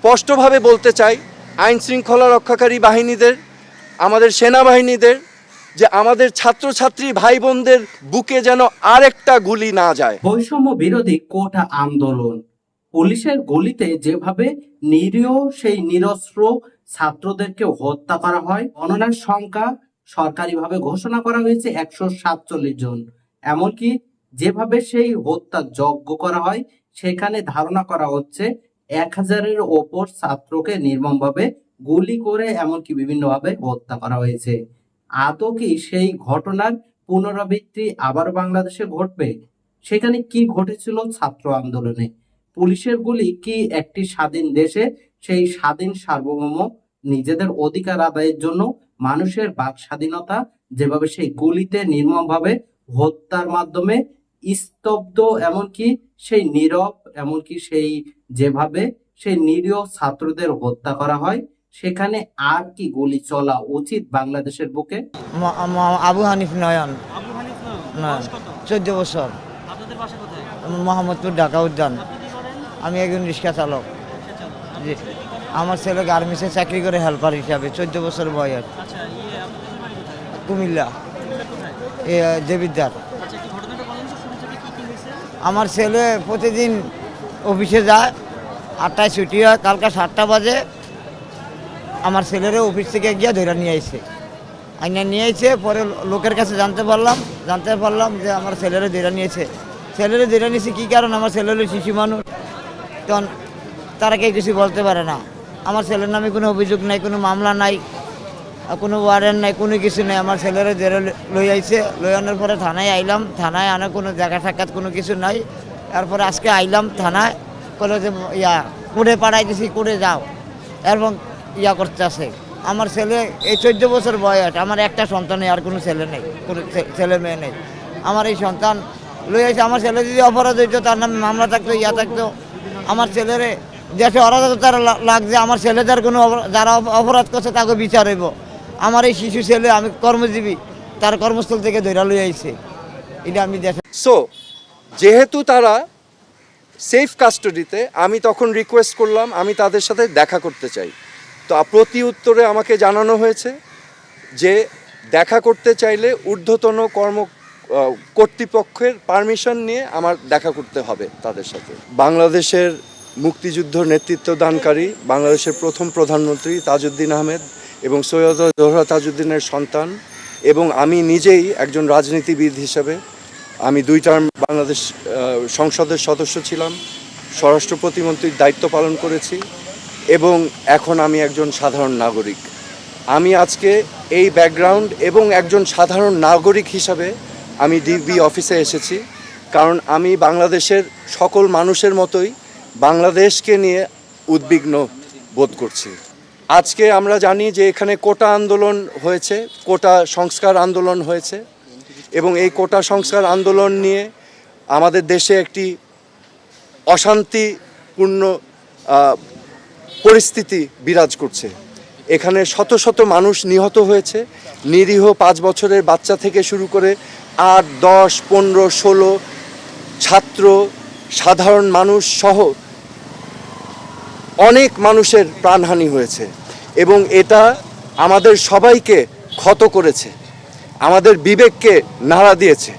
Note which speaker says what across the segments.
Speaker 1: স্পষ্টভাবে বলতে চাই, আইন শৃঙ্খলা রক্ষাকারী বাহিনীদের, আমাদের সেনাবাহিনীদের, যে আমাদের ছাত্রছাত্রী ভাই বোনদের বুকে যেন আরেকটা গুলি না যায়।
Speaker 2: বৈষম্য বিরোধী কোটা আন্দোলন। পুলিশের গলিতে যেভাবে নিরীহ, সেই নিরস্ত্র ছাত্রদেরকে হত্যা করা হয়। গণনার সংখ্যা সরকারিভাবে ঘোষণা করা হয়েছে একশো সাতচল্লিশ জন। এমনকি যেভাবে সেই হত্যা যজ্ঞ করা হয়, সেখানে ধারণা করা হচ্ছে এক হাজারের ওপর ছাত্রকে নির্মমভাবে গুলি করে এমনকি বিভিন্নভাবে হত্যা করা হয়েছে। আদৌ কি সেই ঘটনার পুনরাবৃত্তি আবার বাংলাদেশে ঘটবে? সেখানে কি ঘটেছিল ছাত্র আন্দোলনে? পুলিশের গুলি কি একটি স্বাধীন দেশে? সেই স্বাধীন সার্বভৌম নিজেদের অধিকার আদায়ের জন্য মানুষের বাক স্বাধীনতা যেভাবে সেই গুলিতে নির্মমভাবে হত্যার মাধ্যমে স্তব্ধ, এমনকি সেই নীরব এমনকি সেই যেভাবে সেই নিরীহ ছাত্রদের হত্যা করা হয় সেখানে আর কি গুলি চলা উচিত বাংলাদেশের বুকে?
Speaker 3: আবু হানিফ নয়ন।
Speaker 4: আবু হানিফ নয়ন,
Speaker 3: না
Speaker 4: বয়স
Speaker 3: চোদ্দ বছর।
Speaker 4: আপনাদের বাসা কোথায়?
Speaker 3: মোহাম্মদপুর ঢাকা উদ্যান? আমি একজন রিক্সা চালক। জি। আমার ছেলে গার্মেন্টসে চাকরি করে হেল্পার হিসাবে চোদ্দ বছর বয়স।
Speaker 4: আচ্ছা, ইয়ে, আপনাদের বাড়ি কোথায়?
Speaker 3: কুমিল্লা। দেবিদ্দার
Speaker 4: আচ্ছা?
Speaker 3: আমার ছেলে প্রতিদিন অফিসে যায়, আটটায় ছুটি হয়, কালকে সাতটা বাজে। আমার ছেলেরে অফিস থেকে গিয়ে ধরে নিয়ে আইছে। আইনা নিয়ে আইছে, পরে লোকের কাছে জানতে পারলাম জানতে পারলাম যে আমার ছেলেরে ধরে নিয়েছে। ছেলেরে ধরে নিয়েছে কী কারণ? আমার ছেলে হলো শিশু মানুষ। তখন তারা কেউ কিছু বলতে পারে না। আমার ছেলের নামে কোনো অভিযোগ নাই, কোনো মামলা নাই কোনো ওয়ারেন্ট নাই, কোনো কিছু নেই। আমার ছেলেরা ধরে লই আইছে। লই আনার পরে থানায় আইলাম। থানায় আনা কোনো জায়গা সাক্ষাৎ কোনো কিছু নাই। তারপরে আজকে আইলাম থানায় বলে যে, ইয়া কুড়ে পাড়াই দিছি কুড়ে যাও। এবং ইয়া করতে আছে আমার ছেলে, এই চোদ্দ বছর বয়স, আমার একটা সন্তান, আর কোনো ছেলে নেই, কোনো ছেলে মেয়ে নেই। আমার এই সন্তান লই আইছে, আমার ছেলে যদি অপরাধ হইতো, তার নামে মামলা থাকতো, ইয়া থাকতো। আমার ছেলেরে দেশে অরাজকতার লাগছে, আমার ছেলেদের কোনো যারা অপরাধ করছে, তাকে বিচার হইব। আমার এই শিশু ছেলে, আমি কর্মজীবী, তার কর্মস্থল থেকে ধৈরা লই আইছে। এটা আমি দেশে
Speaker 1: সো যেহেতু তারা সেফ কাস্টাডিতে আমি তখন রিকোয়েস্ট করলাম, আমি তাদের সাথে দেখা করতে চাই। তো প্রতি উত্তরে আমাকে জানানো হয়েছে যে দেখা করতে চাইলে ঊর্ধ্বতন কর্ম কর্তৃপক্ষের পারমিশন নিয়ে আমার দেখা করতে হবে তাদের সাথে। বাংলাদেশের মুক্তিযুদ্ধ নেতৃত্ব দানকারী বাংলাদেশের প্রথম প্রধানমন্ত্রী তাজউদ্দিন আহমেদ এবং সৈয়দ জোহরা তাজউদ্দিনের সন্তান এবং আমি নিজেই একজন রাজনীতিবিদ হিসেবে আমি দুই টার্ম বাংলাদেশ সংসদের সদস্য ছিলাম, স্বরাষ্ট্র প্রতিমন্ত্রীর দায়িত্ব পালন করেছি এবং এখন আমি একজন সাধারণ নাগরিক। আমি আজকে এই ব্যাকগ্রাউন্ড এবং একজন সাধারণ নাগরিক হিসাবে আমি ডিবি অফিসে এসেছি, কারণ আমি বাংলাদেশের সকল মানুষের মতোই বাংলাদেশকে নিয়ে উদ্বিগ্ন বোধ করছি। আজকে আমরা জানি যে এখানে কোটা আন্দোলন হয়েছে, কোটা সংস্কার আন্দোলন হয়েছে। এবং এই কোটা সংস্কার আন্দোলন নিয়ে আমাদের দেশে একটি অশান্তিপূর্ণ পরিস্থিতি বিরাজ করছে। এখানে শত শত মানুষ নিহত হয়েছে। নিরীহ পাঁচ বছরের বাচ্চা থেকে শুরু করে আট, দশ, পনেরো, ষোলো ছাত্র, সাধারণ মানুষ সহ অনেক মানুষের প্রাণহানি হয়েছে এবং এটা আমাদের সবাইকে ক্ষত করেছে। আমাদের বিবেককে নাড়া দিয়েছে।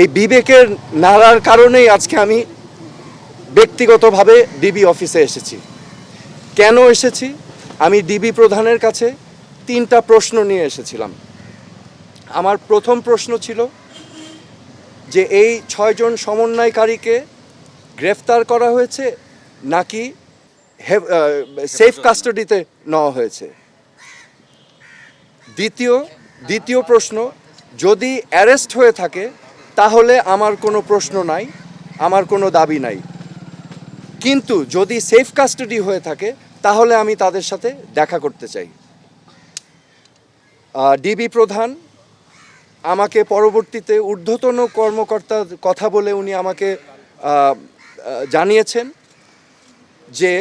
Speaker 1: এই বিবেকের নাড়ার কারণেই আজকে আমি ব্যক্তিগতভাবে ডিবি অফিসে এসেছি। কেন এসেছি? আমি ডিবি প্রধানের কাছে তিনটা প্রশ্ন নিয়ে এসেছিলাম। আমার প্রথম প্রশ্ন ছিল যে এই ছয়জন সমন্বয়কারীকে গ্রেফতার করা হয়েছে নাকি সেফ কাস্টাডিতে নেওয়া হয়েছে? দ্বিতীয় দ্বিতীয় প্রশ্ন, যদি অ্যারেস্ট হয়ে থাকে, তাহলে আমার কোনো প্রশ্ন নাই, আমার কোনো দাবি নাই। কিন্তু যদি সেফ কাস্টাডি হয়ে থাকে, তাহলে আমি তাদের সাথে দেখা করতে চাই। ডিবি প্রধান, আমাকে পরবর্তীতে ঊর্ধ্বতন কর্মকর্তার কথা বলে উনি আমাকে জানিয়েছেন যে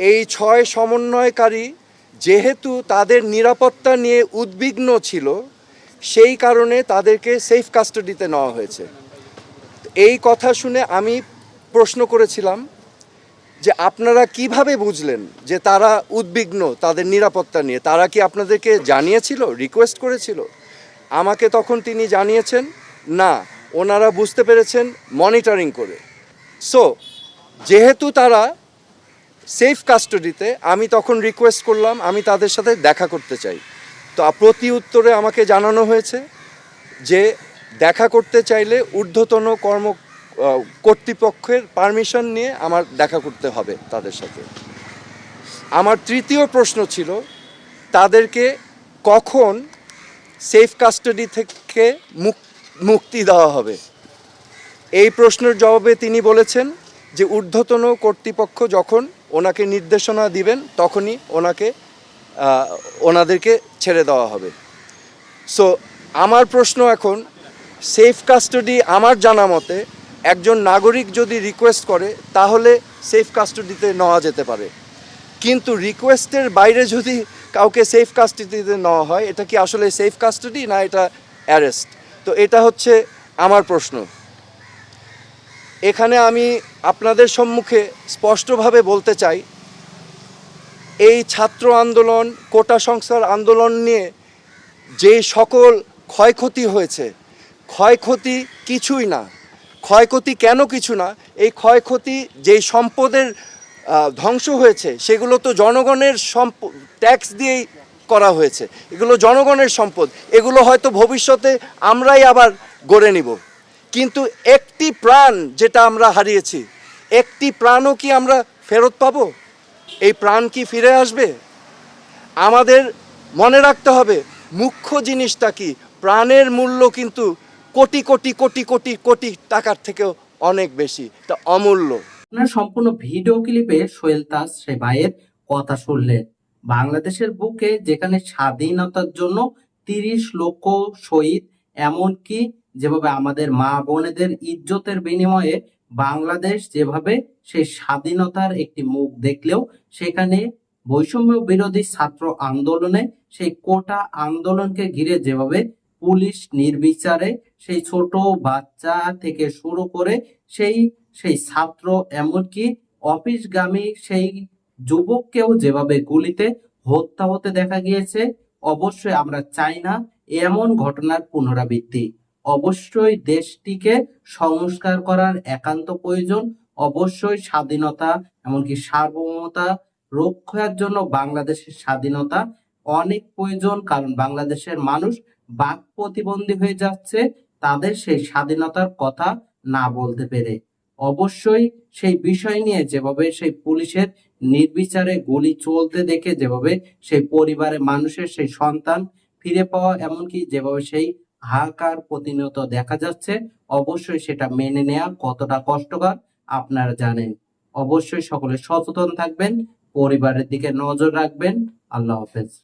Speaker 1: এই ছয় সমন্বয়কারী যেহেতু তাদের নিরাপত্তা নিয়ে উদ্বিগ্ন ছিল, সেই কারণে তাদেরকে সেফ কাস্টাডিতে নেওয়া হয়েছে। এই কথা শুনে আমি প্রশ্ন করেছিলাম যে আপনারা কীভাবে বুঝলেন যে তারা উদ্বিগ্ন তাদের নিরাপত্তা নিয়ে? তারা কি আপনাদেরকে জানিয়েছিল রিকোয়েস্ট করেছিল? আমাকে তখন তিনি জানিয়েছেন, না, ওনারা বুঝতে পেরেছেন মনিটরিং করে। সো যেহেতু তারা সেফ কাস্টাডিতে আমি তখন রিকোয়েস্ট করলাম, আমি তাদের সাথে দেখা করতে চাই। তো প্রতি উত্তরে আমাকে জানানো হয়েছে যে দেখা করতে চাইলে ঊর্ধ্বতন কর্ম কর্তৃপক্ষের পারমিশন নিয়ে আমার দেখা করতে হবে তাদের সাথে। আমার তৃতীয় প্রশ্ন ছিল, তাদেরকে কখন সেফ কাস্টাডি থেকে মুক্তি দেওয়া হবে? এই প্রশ্নের জবাবে তিনি বলেছেন যে ঊর্ধ্বতন কর্তৃপক্ষ যখন ওনাকে নির্দেশনা দিবেন, তখনই ওনাকে ওনাদেরকে ছেড়ে দেওয়া হবে। সো আমার প্রশ্ন এখন সেফ কাস্টাডি আমার জানা মতে, একজন নাগরিক যদি রিকোয়েস্ট করে, তাহলে সেফ কাস্টাডিতে নেওয়া যেতে পারে। কিন্তু রিকোয়েস্টের বাইরে যদি কাউকে সেফ কাস্টাডিতে নেওয়া হয়, এটা কি আসলে সেফ কাস্টাডি না এটা অ্যারেস্ট তো এটা হচ্ছে আমার প্রশ্ন। এখানে আমি আপনাদের সম্মুখে স্পষ্টভাবে বলতে চাই, এই ছাত্র আন্দোলন, কোটা সংস্কার আন্দোলন নিয়ে যে সকল ক্ষয়ক্ষতি হয়েছে, ক্ষয়ক্ষতি কিছুই না। ক্ষয়ক্ষতি কেন কিছু না? এই ক্ষয়ক্ষতি যেই সম্পদের ধ্বংস হয়েছে, সেগুলো তো জনগণের সম্প, ট্যাক্স দিয়েই করা হয়েছে। এগুলো জনগণের সম্পদ। এগুলো হয়তো ভবিষ্যতে আমরাই আবার গড়ে নিব। কিন্তু একটি প্রাণ যেটা আমরা হারিয়েছি, একটি প্রাণও কি আমরা ফেরত পাবো? এই প্রাণ কি ফিরে আসবে? আমাদের মনে রাখতে হবে, মুখ্য জিনিসটা কি? প্রাণের মূল্য কিন্তু কোটি কোটি কোটি কোটি কোটি টাকার থেকেও অনেক বেশি, তা অমূল্য।
Speaker 2: আপনার সম্পূর্ণ ভিডিও ক্লিপে সোহেল তাজ সে ভাইয়ের কথা শুনলেন। বাংলাদেশের বুকে যেখানে স্বাধীনতার জন্য তিরিশ লক্ষ শহীদ এমনকি যেভাবে আমাদের মা বোনেদের ইজ্জতের বিনিময়ে বাংলাদেশ যেভাবে সেই স্বাধীনতার একটি মুখ দেখলেও, সেখানে বৈষম্য বিরোধী ছাত্র আন্দোলনে সেই কোটা আন্দোলনকে ঘিরে যেভাবে পুলিশ নির্বিচারে সেই ছোট বাচ্চা থেকে শুরু করে সেই সেই ছাত্র, এমনকি অফিসগামী সেই যুবককেও যেভাবে গুলিতে হত্যা হতে দেখা গিয়েছে, অবশ্যই আমরা চাই না এমন ঘটনার পুনরাবৃত্তি। অবশ্যই দেশটিকে সংস্কার করার একান্ত প্রয়োজন, অবশ্যই স্বাধীনতা, এমনকি সার্বভৌমতা রক্ষার জন্য বাংলাদেশের স্বাধীনতা অনেক প্রয়োজন, কারণ বাংলাদেশের মানুষ বাক প্রতিবন্ধী হয়ে যাচ্ছে, তাদের সেই স্বাধীনতার কথা না বলতে পেরে। অবশ্যই সেই বিষয় নিয়ে যেভাবে সেই পুলিশের নির্বিচারে গুলি চলতে দেখে, যেভাবে সেই পরিবারের মানুষের সেই সন্তান ফিরে পাওয়া এমনকি যেভাবে সেই হাহাকার প্রতিনিয়ত দেখা যাচ্ছে, অবশ্যই সেটা মেনে নেওয়া কতটা কষ্টকর আপনারা জানেন। অবশ্যই সকলে সচেতন থাকবেন, পরিবারের দিকে নজর রাখবেন। আল্লাহ হাফেজ।